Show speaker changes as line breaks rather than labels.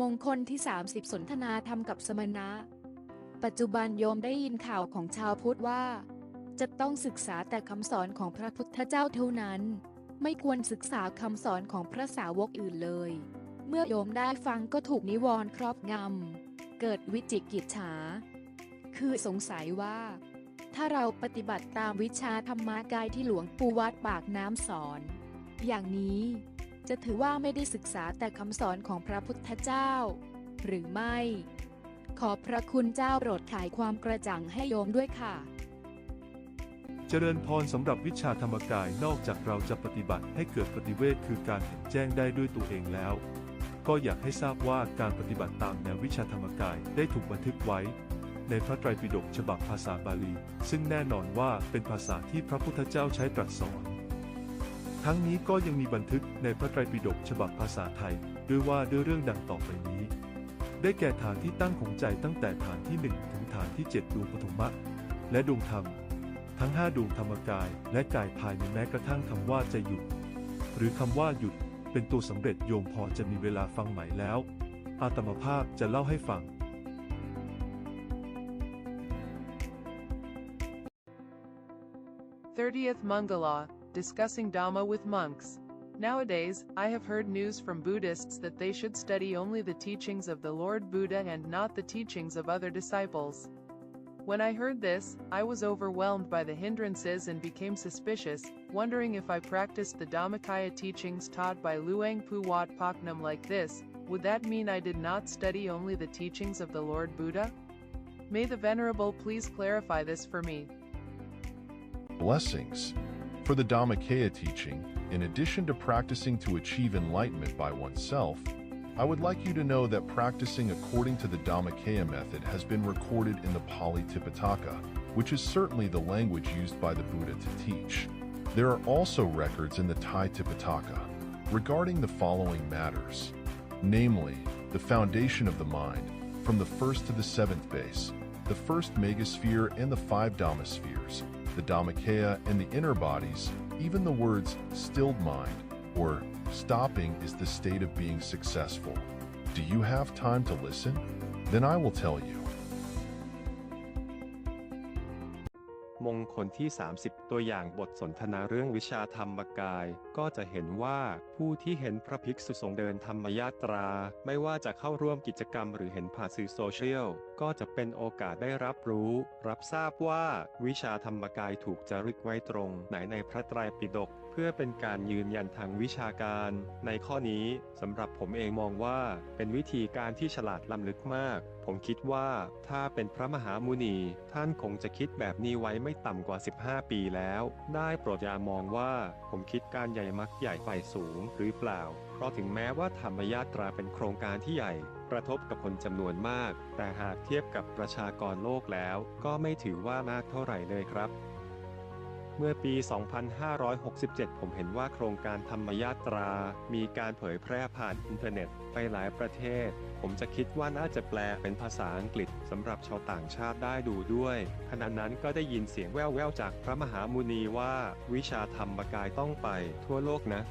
มงคลที่ 30 สนทนาธรรมกับสมณะ ปัจจุบันโยมได้ยินข่าวของชาวพุทธว่า จะต้องศึกษาแต่คำสอนของพระพุทธเจ้าเท่านั้น ไม่ควรศึกษาคำสอนของพระสาวกอื่นเลย เมื่อโยมได้ฟังก็ถูกนิวรณ์ครอบงำ เกิดวิจิกิจฉา คือสงสัยว่า ถ้าเราปฏิบัติตามวิชาธรรมกายที่หลวงปู่วัดปากน้ำสอน อย่างนี้ จะถือว่าไม่ได้ศึกษาแต่คำสอนของพระพุทธเจ้า หรือไม่ ขอพระคุณเจ้าโปรดขายความกระจ่างให้โยมด้วยค่ะ
เจริญพรสำหรับวิชาธรรมกายนอกจากเราจะปฏิบัติให้เกิดปฏิเวทคือการเห็นแจ้งได้ด้วยตัวเองแล้ว ก็อยากให้ทราบว่าการปฏิบัติตามแนววิชาธรรมกายได้ถูกบันทึกไว้ในพระไตรปิฎกฉบับภาษาบาลี ซึ่งแน่นอนว่าเป็นภาษาที่พระพุทธเจ้าใช้ตรัสสอน ทั้งนี้ก็ยังมีบันทึกในพระไตรปิฎกฉบับภาษาไทย ด้วยว่าด้วยเรื่องดังต่อไปนี้ ได้แก่ฐานที่ตั้งของใจตั้งแต่ฐานที่ 1 ถึงฐานที่ 7 ดวงปฐมะและดวงธรรม ทั้ง 5 ดวงธรรมกาย และกายภายในแม้กระทั่งคำว่าจะหยุด หรือคำว่าหยุดเป็นตัวสำเร็จโยมพอจะมีเวลาฟังไหมแล้ว อาตมภาพจะเล่าให้ฟัง
30th Mangala, discussing Dhamma with monks. Nowadays, I have heard news from Buddhists that they should study only the teachings of the Lord Buddha and not the teachings of other disciples. When I heard this, I was overwhelmed by the hindrances and became suspicious, wondering if I practiced the Dhammakaya teachings taught by Luang Pu Wat Paknam like this, would that mean I did not study only the teachings of the Lord Buddha? May the Venerable please clarify this for me.
Blessings. For the Dhammakaya teaching, in addition to practicing to achieve enlightenment by oneself, I would like you to know that practicing according to the Dhammakaya method has been recorded in the Pali Tipitaka, which is certainly the language used by the Buddha to teach. There are also records in the Thai Tipitaka regarding the following matters, namely, the foundation of the mind, from the first to the seventh base, the first megasphere and the five Dhammaspheres, the Dhammakaya and the inner bodies, even the words stilled mind or stopping is the state of being successful. Do you have time to listen? Then I will tell you.
มงคลที่ 30 ตัวอย่างบทสนทนาเรื่องวิชาธรรมกาย ก็จะเห็นว่าผู้ที่เห็นพระภิกษุสงฆ์เดินธรรมยาตรา ไม่ว่าจะเข้าร่วมกิจกรรมหรือเห็นผ่านสื่อโซเชียล ก็จะเป็นโอกาสได้รับรู้ รับทราบว่าวิชาธรรมกายถูกจารึกไว้ตรงไหนในพระไตรปิฎก พื่อเป็นการยืนยันทางวิชาการ ในข้อนี้สำหรับผมเองมองว่าเป็นวิธีการที่ฉลาดล้ำลึกมาก ผมคิดว่าถ้าเป็นพระมหามุนี ท่านคงจะคิดแบบนี้ไว้ไม่ต่ำกว่า 15 ปีแล้ว ได้โปรดอย่ามองว่าผมคิดการใหญ่มักใหญ่ไฟสูงหรือเปล่า เพราะถึงแม้ว่าธรรมยาตราเป็นโครงการที่ใหญ่กระทบกับคนจำนวนมาก แต่หากเทียบกับประชากรโลกแล้ว ก็ไม่ถือว่ามากเท่าไหร่เลยครับ เมื่อปี 2567 ผมเห็นว่าโครงการธรรมยาตรา มีการเผยแพร่ผ่านอินเทอร์เน็ตไปหลายประเทศ ผมจะคิดว่าน่าจะแปลเป็นภาษาอังกฤษสำหรับชาวต่างชาติได้ดูด้วย ขณะนั้นก็ได้ยินเสียงแว่วๆจากพระมหามุนีว่า วิชาธรรมกายต้องไปทั่วโลกนะ